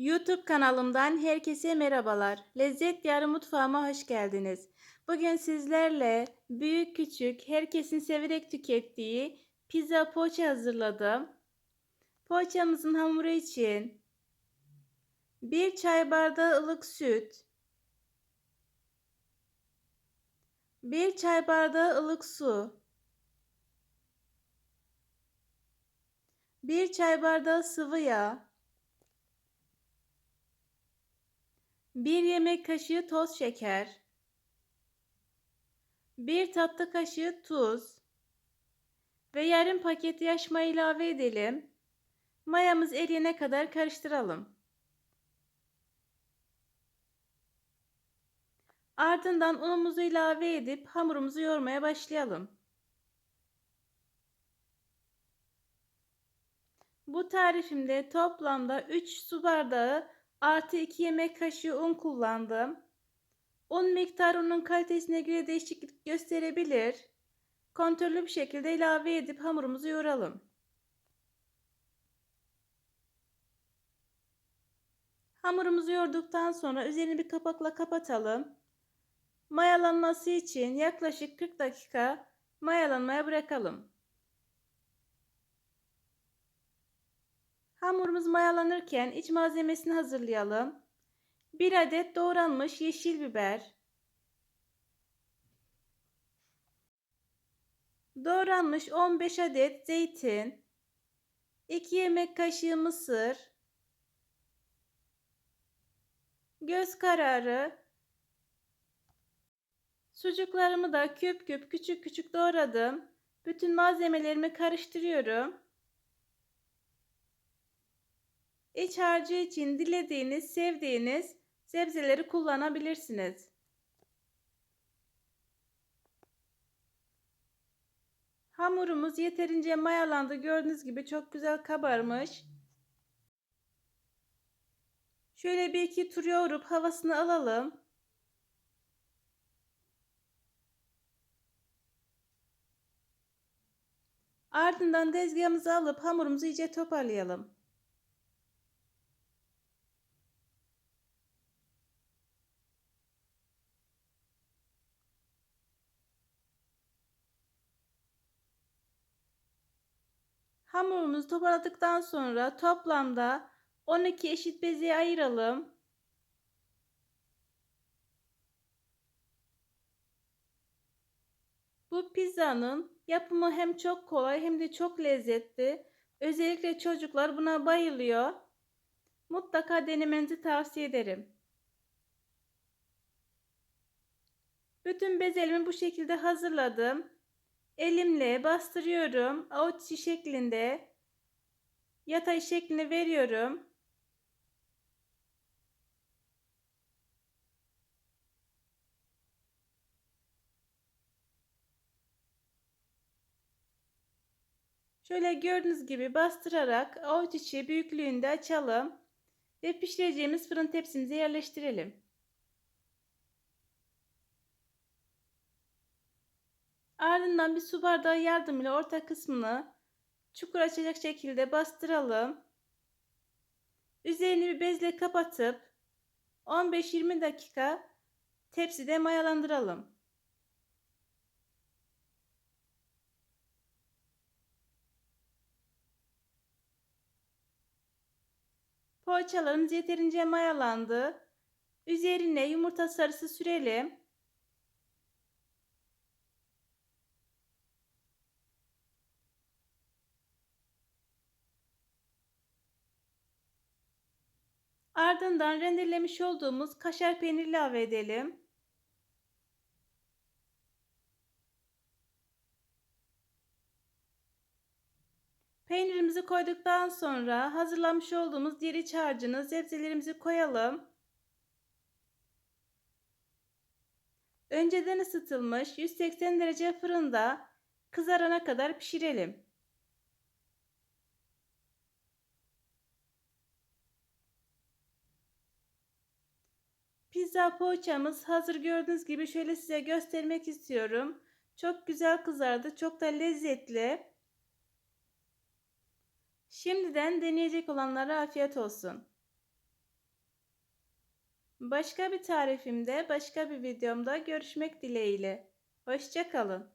YouTube kanalımdan herkese merhabalar. Lezzet Diyarı mutfağıma hoş geldiniz. Bugün sizlerle büyük küçük herkesin severek tükettiği pizza poğaça hazırladım. Poğaçamızın hamuru için 1 çay bardağı ılık süt, 1 çay bardağı ılık su, 1 çay bardağı sıvı yağ, 1 yemek kaşığı toz şeker, 1 tatlı kaşığı tuz ve yarım paket yaş maya ilave edelim. Mayamız eriyene kadar karıştıralım. Ardından unumuzu ilave edip hamurumuzu yoğurmaya başlayalım. Bu tarifimde toplamda 3 su bardağı artı 2 yemek kaşığı un kullandım. Un miktarının kalitesine göre değişiklik gösterebilir. Kontrollü bir şekilde ilave edip hamurumuzu yoğuralım. Hamurumuzu yoğurduktan sonra üzerini bir kapakla kapatalım. Mayalanması için yaklaşık 40 dakika mayalanmaya bırakalım. Hamurumuz mayalanırken iç malzemesini hazırlayalım. 1 adet doğranmış yeşil biber. Doğranmış 15 adet zeytin. 2 yemek kaşığı mısır. Göz kararı. Sucuklarımı da küp küp küçük küçük doğradım. Bütün malzemelerimi karıştırıyorum. İç harcı için dilediğiniz, sevdiğiniz sebzeleri kullanabilirsiniz. Hamurumuz yeterince mayalandı. Gördüğünüz gibi çok güzel kabarmış. Şöyle bir iki tur yoğurup havasını alalım. Ardından tezgahımızı alıp hamurumuzu iyice toparlayalım. Hamurumuzu toparladıktan sonra toplamda 12 eşit bezeye ayıralım. Bu pizzanın yapımı hem çok kolay hem de çok lezzetli. Özellikle çocuklar buna bayılıyor. Mutlaka denemenizi tavsiye ederim. Bütün bezelimi bu şekilde hazırladım. Elimle bastırıyorum. Avuç içi şeklinde yatay şeklini veriyorum. Şöyle gördüğünüz gibi bastırarak avuç içi büyüklüğünde açalım ve pişireceğimiz fırın tepsimize yerleştirelim. Ardından bir su bardağı yardımıyla orta kısmını çukur açacak şekilde bastıralım. Üzerini bir bezle kapatıp 15-20 dakika tepside mayalandıralım. Poğaçalarımız yeterince mayalandı. Üzerine yumurta sarısı sürelim. Ardından rendelemiş olduğumuz kaşar peyniri ilave edelim. Peynirimizi koyduktan sonra hazırlamış olduğumuz diğer iç harcını sebzelerimizi koyalım. Önceden ısıtılmış 180 derece fırında kızarana kadar pişirelim. Pizza poğaçamız hazır gördüğünüz gibi şöyle size göstermek istiyorum. Çok güzel kızardı. Çok da lezzetli. Şimdiden deneyecek olanlara afiyet olsun. Başka bir tarifimde, başka bir videomda görüşmek dileğiyle. Hoşça kalın.